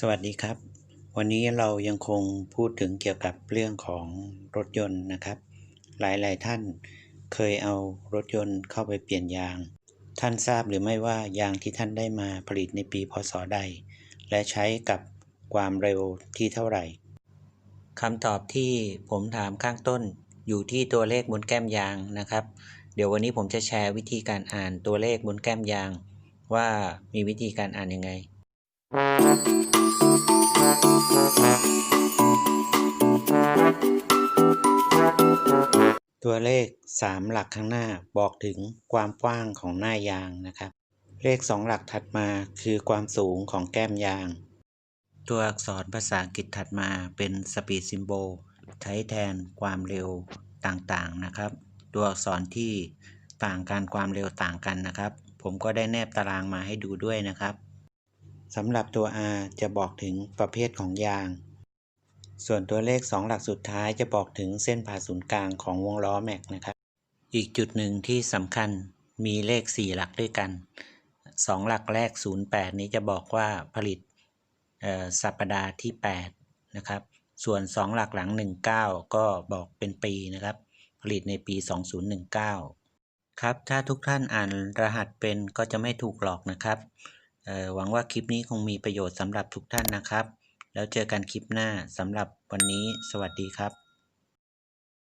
สวัสดีครับ วันนี้เรายังคงพูดถึงเกี่ยวกับเรื่องของรถยนต์นะครับ หลายๆท่านเคยเอารถยนต์เข้าไปเปลี่ยนยาง ท่านทราบหรือไม่ว่ายางที่ท่านได้มาผลิตในปีพศใด และใช้กับความเร็วที่เท่าไหร่คำตอบที่ผมถามข้างต้นอยู่ที่ตัวเลขบนแก้มยางนะครับ เดี๋ยววันนี้ผมจะแชร์วิธีการอ่านตัวเลขบนแก้มยาง ว่ามีวิธีการอ่านยังไง ตัวเลข 3 หลักข้างหน้าบอกถึงความกว้างของหน้ายางนะครับ เลข 2 หลักถัดมาคือความสูงของแก้มยาง ตัวอักษรภาษาอังกฤษถัดมาเป็น speed symbol ใช้แทนความเร็วต่างๆนะครับ ตัวอักษรที่ต่างกันความเร็วต่างกันนะครับ ผมก็ได้แนบตารางมาให้ดูด้วยนะครับ สำหรับตัว R จะบอกถึงประเภทของยาง ส่วนตัวเลข 2 หลักสุดท้ายจะบอกถึงเส้นผ่าศูนย์กลางของวงล้อแม็กนะครับ อีกจุดหนึ่งที่สำคัญมีเลข 4 หลักด้วยกัน 2 หลักแรก 08 นี้จะบอกว่าผลิตเอ่อสัปดาห์ที่ 8 นะครับ ส่วน 2 หลักหลัง 19 ก็บอกเป็นปีนะครับ ผลิตในปี 2019 ครับ ถ้าทุกท่านอ่านรหัสเป็นก็จะไม่ถูกหลอกนะครับ หวังว่าคลิปนี้คงมีประโยชน์สำหรับทุกท่านนะครับ แล้วเจอกันคลิปหน้าสำหรับวันนี้ สวัสดีครับ